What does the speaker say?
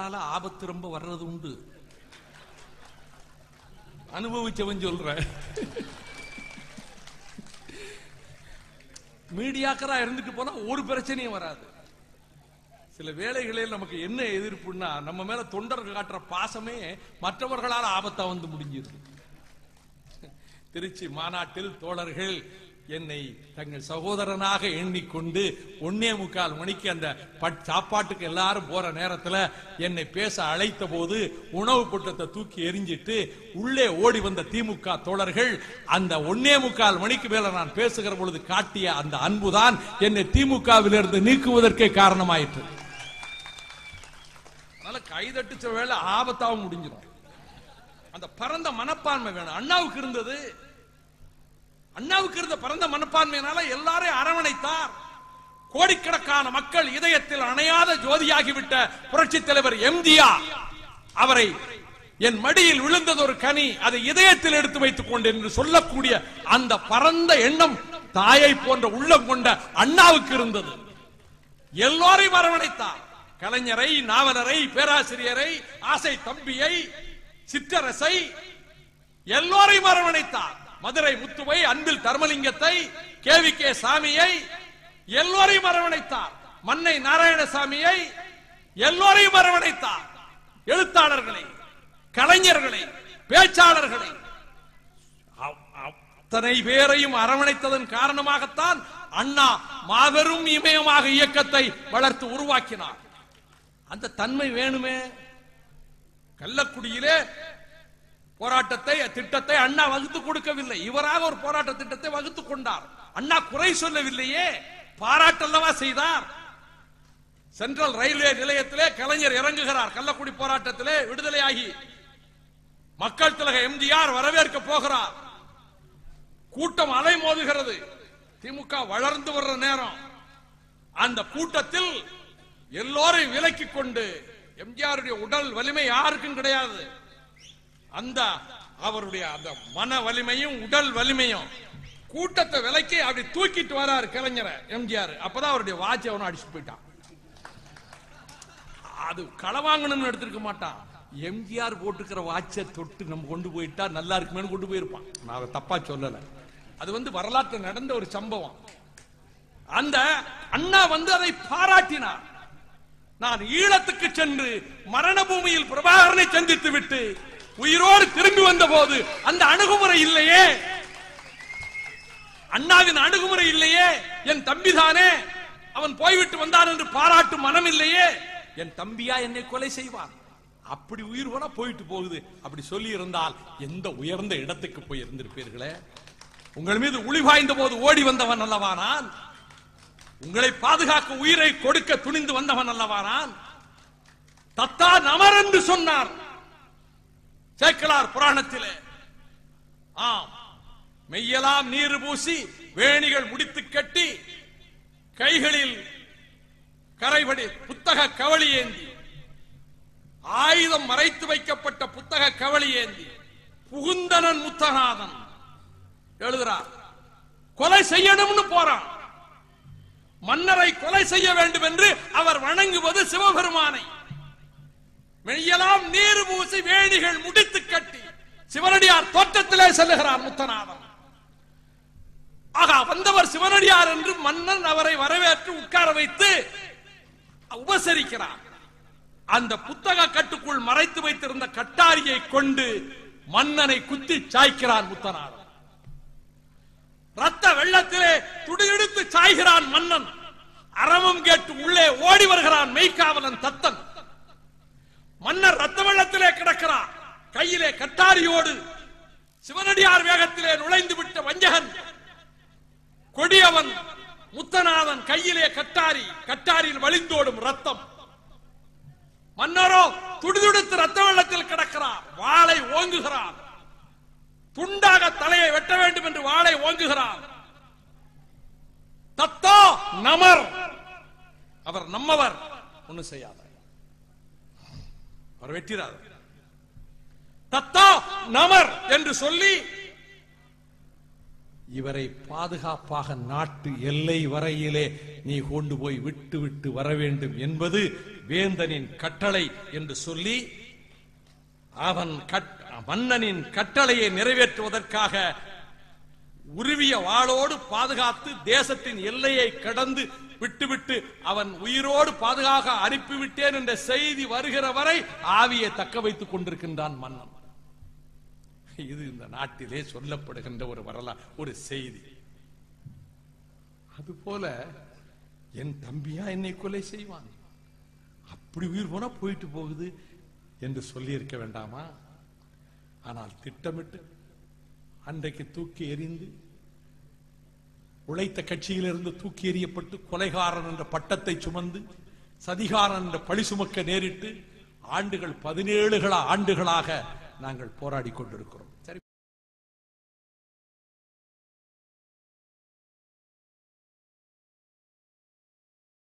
அதனால ஆபத்து ரொம்ப வர்றது உண்டு. அனுபவிச்சவன் சொல்ற மீடியாக்கரா இருந்துட்டு போனா ஒரு பிரச்சனையும் வராது. சில வேலைகளில் நமக்கு என்ன எதிர்ப்புன்னா நம்ம மேல தொண்டர்கள் காட்டுற பாசமே மற்றவர்களால் ஆபத்தா வந்து முடிஞ்சிருக்கு திருச்சி மாநாட்டில் தோழர்கள் என்னை தங்கள் சகோதரனாக எண்ணிக்கொண்டு ஒன்னே முக்கால் மணிக்கு அந்த பட்- சாப்பாட்டுக்கு எல்லாரும் போற நேரத்துல என்னை பேச அழைத்த போது உணவு கூட்டத்தை தூக்கி எரிஞ்சிட்டு உள்ளே ஓடி வந்த திமுக தோழர்கள் அந்த ஒன்னே முக்கால் மணிக்கு மேல நான் பேசுகிற பொழுது காட்டிய அந்த அன்புதான் என்னை திமுகவிலிருந்து நீக்குவதற்கே காரணமாயிற்று. அதனால கைதட்டுச்ச வேலை ஆபத்தாவும் முடிஞ்சிடும். அந்த பரந்த மனப்பான்மை வேணும். அண்ணாவுக்கு இருந்தது அண்ணாவுக்கு இருந்த பரந்த மனப்பான்மையினால எல்லாரையும் அரவணைத்தார். கோடிக்கணக்கான மக்கள் இதயத்தில் அணையாத ஜோதியாகிவிட்ட புரட்சி தலைவர் எம்ஜிஆர். அவரை என் மடியில் விழுந்தது ஒரு கனி அதை இதயத்தில் எடுத்து வைத்துக் கொண்டு என்று சொல்லக்கூடிய அந்த பரந்த எண்ணம் தாயை போன்ற உள்ளம் கொண்ட அண்ணாவுக்கு இருந்தது. எல்லோரையும் அரவணைத்தார். கலைஞரை நாவலரை பேராசிரியரை ஆசை தம்பியை சிற்றரசை எல்லோரையும் அரவணைத்தார். மதுரை முத்துவை அன்பில் தர்மலிங்கத்தை கேவி கே சாமியை எல்லோரையும் அரவணைத்தார். மன்னை நாராயணசாமியை எல்லோரையும் அரவணைத்தார். எழுத்தாளர்களை கலைஞர்களை பேச்சாளர்களை. அத்தனை பேரையும் அரவணைத்ததன் காரணமாகத்தான் அண்ணா மாபெரும் இமயமாக இயக்கத்தை வளர்த்து உருவாக்கினார். அந்த தன்மை வேணுமே? கள்ளக்குடியிலே போராட்டத்தை திட்டத்தை அண்ணா வகுத்து கொடுக்கவில்லை. இவராக ஒரு போராட்ட திட்டத்தை வகுத்து கொண்டார். அண்ணா குறை சொல்லவில்லையே பாராட்டல்லவா செய்தார். சென்ட்ரல் ரயில்வே நிலையத்திலே கலைஞர் இறங்குகிறார். கள்ளக்குடி போராட்டத்திலே விடுதலையாகி மக்கள் திலக எம்ஜிஆர் வரவேற்க போகிறார். கூட்டம் அலை மோதுகிறது. திமுக வளர்ந்து வர்ற நேரம். அந்த கூட்டத்தில் எல்லோரையும் விலக்கிக் கொண்டு எம்ஜிஆருடைய உடல் வலிமை யாருக்கும் கிடையாது. அந்த அவருடைய அந்த மன வலிமையும் உடல் வலிமையும் கூட்டத்தை விலக்கி அப்படி தூக்கிட்டு வராரு கலைஞரை எம்ஜிஆர். அப்பதான் அவருடைய வாட்சி அவனும் அடிச்சுட்டு போயிட்டான். அது களை வாங்கணும்னு எடுத்திருக்க மாட்டான். எம்ஜிஆர் போட்டுக்கிற வாட்சை தொட்டு நம்ம கொண்டு போயிட்டா நல்லா இருக்குமேனு கொண்டு போயிருப்பான். நான் அதை தப்பா சொல்லல. அது வந்து வரலாற்று நடந்த ஒரு சம்பவம். அந்த அண்ணா வந்து அதை பாராட்டினார். நான் ஈழத்துக்கு சென்று மரண பூமியில் பிரபாகரனை சந்தித்து விட்டு உயிரோடு திரும்பி வந்த போது அந்த அணுகுமுறை இல்லையே. அண்ணாவின் அணுகுமுறை இல்லையே. என் தம்பிதானே. அவன் போய்விட்டு வந்தான் என்று பாராட்டும் மனம் இல்லையே. என் தம்பியா என்னை கொலை செய்வான். அப்படி உயிர் போனா போயிட்டு போகுது. அப்படி சொல்லி இருந்தால் எந்த உயர்ந்த இடத்துக்கு போய் இருந்திருப்பீர்களே? உங்கள் மீது உளிவாய்ந்த போது ஓடி வந்தவன் அல்லவானான் உங்களை பாதுகாக்க உயிரை கொடுக்க துணிந்து வந்தவன் அல்லவானான் தத்தா நமர் என்று சொன்னார். சேக்கலார் புராணத்திலே. ஆம். மெய்யலாம் நீர் பூசி வேணிகள் முடித்து கட்டி கைகளில் கரைபடி புத்தக கவளி ஏந்தி ஆயுதம் மறைத்து வைக்கப்பட்ட புத்தக கவளி ஏந்தி புகுந்தனன் முத்தநாதன் எழுதுறார் கொலை செய்யணும்னு போறான். மன்னரை கொலை செய்ய வேண்டும் என்று அவர் வணங்குவது சிவபெருமானை. மெய்யலாம் நீர் பூசி வேணிகள் முடித்து கட்டி சிவனடியார் தோற்றத்திலே செல்லுகிறார் முத்தநாதன். ஆகா வந்தவர் சிவனடியார் என்று மன்னன் அவரை வரவேற்று உட்கார வைத்து உபசரிக்கிறார். அந்த புத்தக கட்டுக்குள் மறைத்து வைத்திருந்த கட்டாரியை கொண்டு மன்னனை குத்தி சாய்க்கிறான் முத்தநாதன். ரத்த வெள்ளத்திலே துடியெடுத்து சாய்கிறான் மன்னன். அரவம் கேட்டு உள்ளே ஓடி வருகிறான் மெய்க்காவலன் தத்தன் மன்னர் ரத்த வெள்ளத்திலே கிடக்கிறார் கையிலே சிவனடியார் வேகத்திலே நுழைந்து விட்ட வஞ்சகன் கொடியவன் முத்தநாதன் கையிலே கட்டாரி கட்டாரியில் வழிந்தோடும் ரத்தம். மன்னரோ துடிதுடித்து ரத்த வெள்ளத்தில் கிடக்கிறார். வாளை ஓங்குகிறார். துண்டாக தலையை வெட்ட வேண்டும் என்று வாளை ஓங்குகிறார். தத்தோ நமர். அவர் நம்மவர் ஒண்ணு செய்யாத. அவர் வெட்டிறார். தத்தா நமர் என்று சொல்லி இவரை பாதுகாப்பாக நாட்டு எல்லை வரையிலே நீ கொண்டு போய் விட்டு விட்டு வர வேண்டும் என்பது வேந்தனின் கட்டளை என்று சொல்லி அவன் மன்னனின் கட்டளையை நிறைவேற்றுவதற்காக உருவிய வாளோடு பாதுகாத்து தேசத்தின் எல்லையை கடந்து விட்டுவிட்டு அவன் உயிரோடு பாதுகாக்க அனுப்பிவிட்டேன் என்ற செய்தி வருகிற வரை ஆவியை தக்க வைத்துக் கொண்டிருக்கின்றான் மன்னன். இது இந்த நாட்டிலே சொல்லப்படுகின்ற ஒரு வரலாறு ஒரு செய்தி. அதுபோல என் தம்பியா என்னை கொலை செய்வான். அப்படி உயிர் போனா போயிட்டு போகுது என்று சொல்லி இருக்க வேண்டாமா? ஆனால் திட்டமிட்டு அன்றைக்கு தூக்கி எறிந்து உழைத்த கட்சியிலிருந்து தூக்கி எறியப்பட்டு கொலைகாரன் என்ற பட்டத்தை சுமந்து சதிகாரன் என்ற பழி சுமக்க நேரிட்டு ஆண்டுகள் பதினேழுகள ஆண்டுகளாக நாங்கள் போராடி கொண்டிருக்கிறோம். சரி.